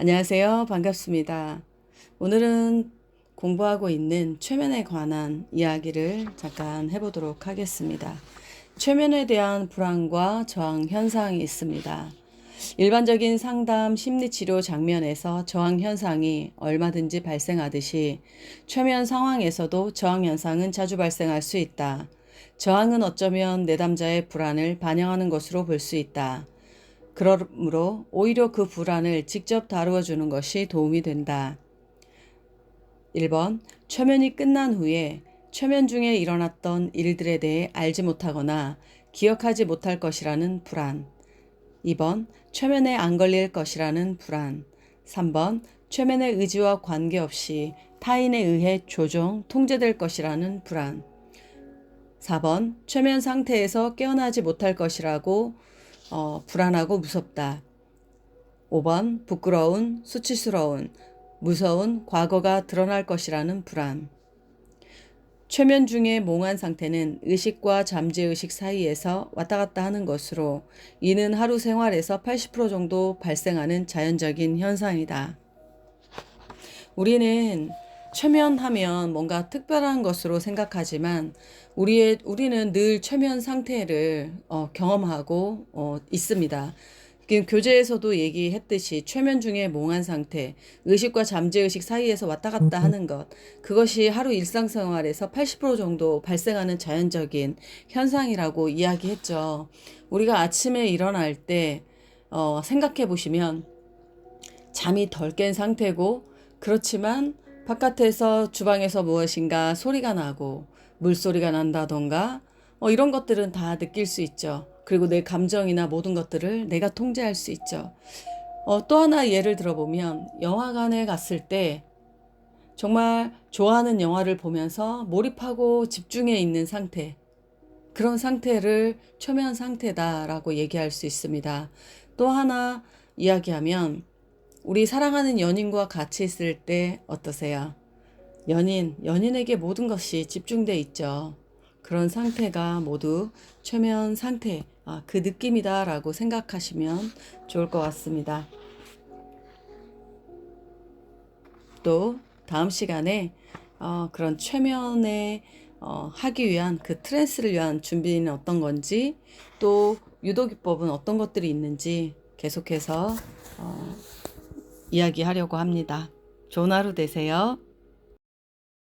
안녕하세요. 반갑습니다. 오늘은 공부하고 있는 최면에 관한 이야기를 잠깐 해보도록 하겠습니다. 최면에 대한 불안과 저항 현상이 있습니다. 일반적인 상담 심리치료 장면에서 저항 현상이 얼마든지 발생하듯이 최면 상황에서도 저항 현상은 자주 발생할 수 있다. 저항은 어쩌면 내담자의 불안을 반영하는 것으로 볼 수 있다. 그러므로 오히려 그 불안을 직접 다루어 주는 것이 도움이 된다. 1번 최면이 끝난 후에 최면 중에 일어났던 일들에 대해 알지 못하거나 기억하지 못할 것이라는 불안. 2번 최면에 안 걸릴 것이라는 불안. 3번 최면의 의지와 관계없이 타인에 의해 조종, 통제될 것이라는 불안. 4번 최면 상태에서 깨어나지 못할 것이라고 어, 불안하고 무섭다. 5번 부끄러운, 수치스러운, 무서운 과거가 드러날 것이라는 불안. 최면 중의 몽환 상태는 의식과 잠재의식 사이에서 왔다 갔다 하는 것으로 이는 하루 생활에서 80% 정도 발생하는 자연적인 현상이다. 우리는 최면하면 뭔가 특별한 것으로 생각하지만 우리의 우리는 늘 최면 상태를 어, 경험하고 어, 있습니다. 지금 교재에서도 얘기했듯이 최면 중에 몽한 상태, 의식과 잠재의식 사이에서 왔다 갔다 하는 것, 그것이 하루 일상생활에서 80% 정도 발생하는 자연적인 현상이라고 이야기했죠. 우리가 아침에 일어날 때 어, 생각해 보시면 잠이 덜 깬 상태고 그렇지만 바깥에서 주방에서 무엇인가 소리가 나고 물소리가 난다던가 어, 이런 것들은 다 느낄 수 있죠. 그리고 내 감정이나 모든 것들을 내가 통제할 수 있죠. 어, 또 하나 예를 들어보면 영화관에 갔을 때 정말 좋아하는 영화를 보면서 몰입하고 집중해 있는 상태. 그런 상태를 초면 상태다라고 얘기할 수 있습니다. 또 하나 이야기하면 우리 사랑하는 연인과 같이 있을 때 어떠세요? 연인, 연인에게 모든 것이 집중돼 있죠. 그런 상태가 모두 최면 상태, 아, 그 느낌이다라고 생각하시면 좋을 것 같습니다. 또 다음 시간에 어, 그런 최면에 어, 하기 위한 그 트랜스를 위한 준비는 어떤 건지 또 유도기법은 어떤 것들이 있는지 계속해서 어, 이야기하려고 합니다. 좋은 하루 되세요.